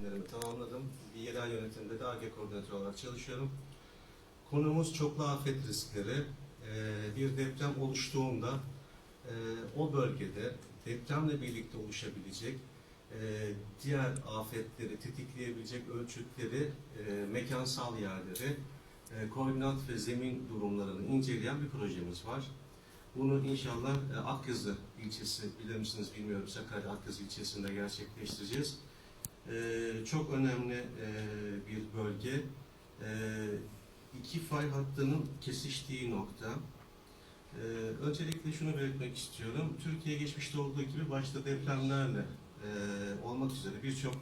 eğitimlerimi tamamladım. Bir yerel yönetimde de AG koordinatörü olarak çalışıyorum. Konumuz çoklu afet riskleri. Ee, bir deprem oluştuğunda e, o bölgede depremle birlikte oluşabilecek e, diğer afetleri tetikleyebilecek ölçütleri, e, mekansal yerleri, koordinat ve zemin durumlarını inceleyen bir projemiz var. Bunu inşallah Akyazı ilçesi, bilir misiniz bilmiyorum, Sakarya Akyazı ilçesinde gerçekleştireceğiz. E, çok önemli e, bir bölge. E, iki fay hattının kesiştiği nokta. E, öncelikle şunu belirtmek istiyorum. Türkiye geçmişte olduğu gibi başta depremlerle e, olmak üzere birçok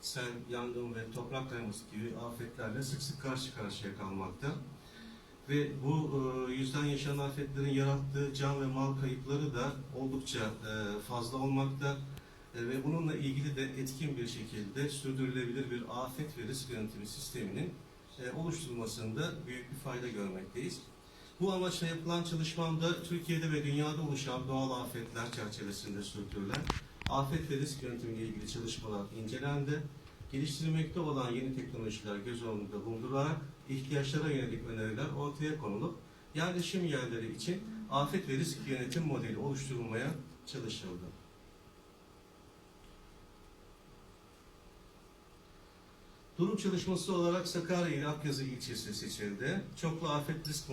sel, yangın ve toprak kayması gibi afetlerle sık sık karşı karşıya kalmakta. Ve bu e, yüzden yaşanan afetlerin yarattığı can ve mal kayıpları da oldukça e, fazla olmakta. E, ve bununla ilgili de etkin bir şekilde sürdürülebilir bir afet ve risk yönetimi sisteminin e, oluşturulmasında büyük bir fayda görmekteyiz. Bu amaçla yapılan çalışmamda Türkiye'de ve dünyada oluşan doğal afetler çerçevesinde sürdürülen afet ve risk yönetimi ilgili çalışmalar incelendi. Geliştirilmekte olan yeni teknolojiler göz önünde bulundurularak ihtiyaçlara yönelik öneriler ortaya konulup yerleşim yerleri için afet ve risk yönetim modeli oluşturulmaya çalışıldı. Durum çalışması olarak Sakarya ile Akyazı ilçesi seçildi. Çoklu afet risk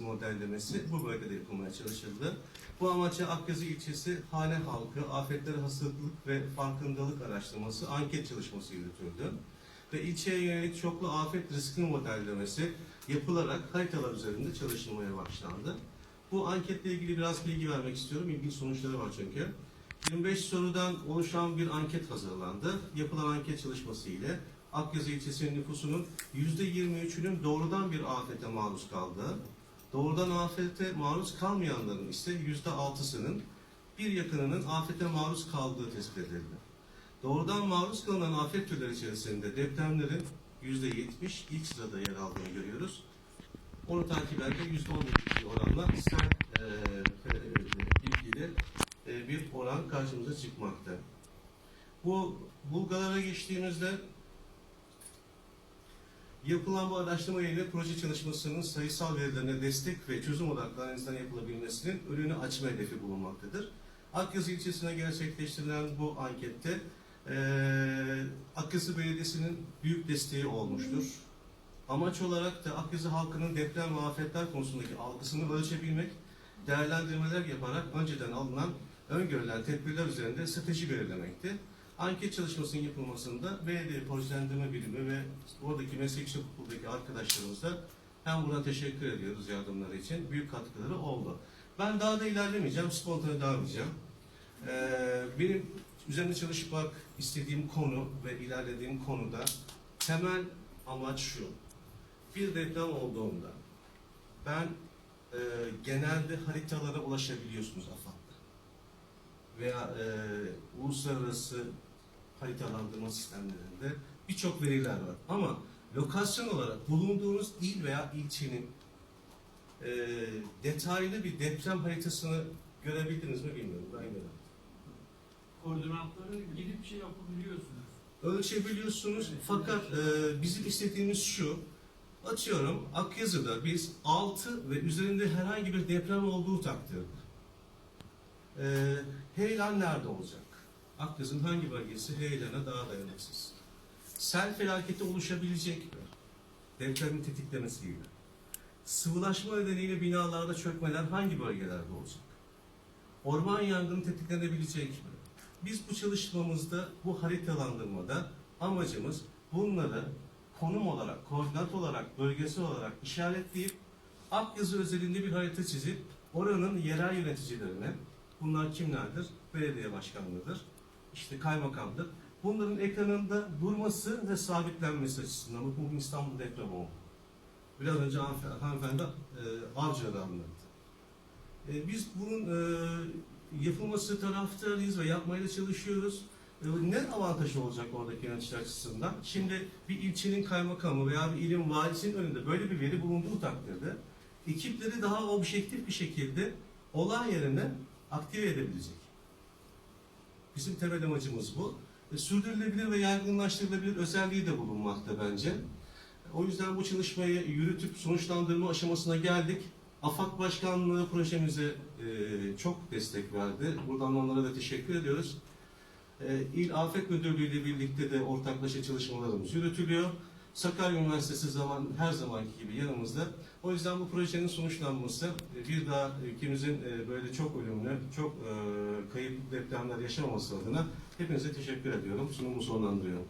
modellemesi, bu bölgede yapılmaya çalışıldı. Bu amaçla Akyazı ilçesi hane halkı, afetlere hazırlık ve farkındalık araştırması anket çalışması yürütüldü. Ve ilçeye yönelik çoklu afet riski modellemesi yapılarak haritalar üzerinde çalışılmaya başlandı. Bu anketle ilgili biraz bilgi vermek istiyorum. İlginç sonuçları var çünkü. 25 sorudan oluşan bir anket hazırlandı. Yapılan anket çalışması ile Akyazı ilçesinin nüfusunun %23'ünün doğrudan bir afete maruz kaldığı, doğrudan afete maruz kalmayanların ise %6'sının bir yakınının afete maruz kaldığı tespit edildi. Doğrudan maruz kalınan afet türleri içerisinde depremlerin %70 ilk sırada yer aldığını görüyoruz. Onu takip eden %12 oranla sel e, e, ilgili e, bir oran karşımıza çıkmakta. Bu bulgalara geçtiğimizde Yapılan bu araştırma ile proje çalışmasının sayısal verilerine destek ve çözüm odaklı analizden yapılabilmesinin önünü açma hedefi bulunmaktadır. Akyazı ilçesine gerçekleştirilen bu ankette eee Akyazı Belediyesi'nin büyük desteği olmuştur. Amaç olarak da Akyazı halkının deprem ve afetler konusundaki algısını ölçebilmek, değerlendirmeler yaparak önceden alınan, öngörülen tedbirler üzerinde strateji belirlemekti. Anket çalışmasının yapılmasında belediye projelendirme birimi ve oradaki meslekçi okuldaki arkadaşlarımıza hem buna teşekkür ediyoruz yardımları için. Büyük katkıları oldu. Ben daha da ilerlemeyeceğim, spontane devam edeceğim. Ee, benim üzerine çalışmak istediğim konu ve ilerlediğim konuda temel amaç şu. Bir deprem olduğunda ben e, genelde haritalara ulaşabiliyorsunuz AFAD'da veya e, uluslararası haritalandırma sistemlerinde birçok veriler var. Ama lokasyon olarak bulunduğunuz il veya ilçenin e, detaylı bir deprem haritasını görebildiniz mi bilmiyorum. Ben göremedim. koordinatları gidip şey yapabiliyorsunuz. ölçebiliyorsunuz. Fakat e, bizim istediğimiz şu. Atıyorum Akyazı'da biz 6 ve üzerinde herhangi bir deprem olduğu takdirde e, heyelan nerede olacak? Akyazı'nın hangi bölgesi heyelana daha dayanıksız? Sel felaketi oluşabilecek mi? Depremin tetiklemesiyle. Sıvılaşma nedeniyle binalarda çökmeler hangi bölgelerde olacak? Orman yangını tetiklenebilecek mi? Biz bu çalışmamızda, bu haritalandırmada amacımız bunları konum olarak, koordinat olarak, bölgesel olarak işaretleyip Akyazı özelinde bir harita çizip oranın yerel yöneticilerine, bunlar kimlerdir? Belediye başkanlığıdır, işte kaymakamdır. Bunların ekranında durması ve sabitlenmesi açısından. Bugün İstanbul depremi oldu. Biraz önce hanımefendi, e, Avcı'da anlattı. E, biz bunun e, yapılması taraftarıyız ve yapmaya da çalışıyoruz. E, ne avantajı olacak oradaki yöneticiler açısından? Şimdi bir ilçenin kaymakamı veya bir ilin valisinin önünde böyle bir veri bulunduğu takdirde ekipleri daha objektif bir şekilde olay yerine aktive edebilecek. Bizim temel amacımız bu. e, sürdürülebilir ve yaygınlaştırılabilir özelliği de bulunmakta bence. O yüzden bu çalışmayı yürütüp sonuçlandırma aşamasına geldik. AFAD Başkanlığı projemize e, çok destek verdi. Buradan onlara da teşekkür ediyoruz. E, İl Afet Müdürlüğü ile birlikte de ortaklaşa çalışmalarımız yürütülüyor. Sakarya Üniversitesi zaman her zamanki gibi yanımızda. O yüzden bu projenin sonuçlanması e, bir daha ülkemizin e, böyle çok ölümlü, çok e, kayıp depremler yaşamaması adına hepinize teşekkür ediyorum. Sunumu sonlandırıyorum.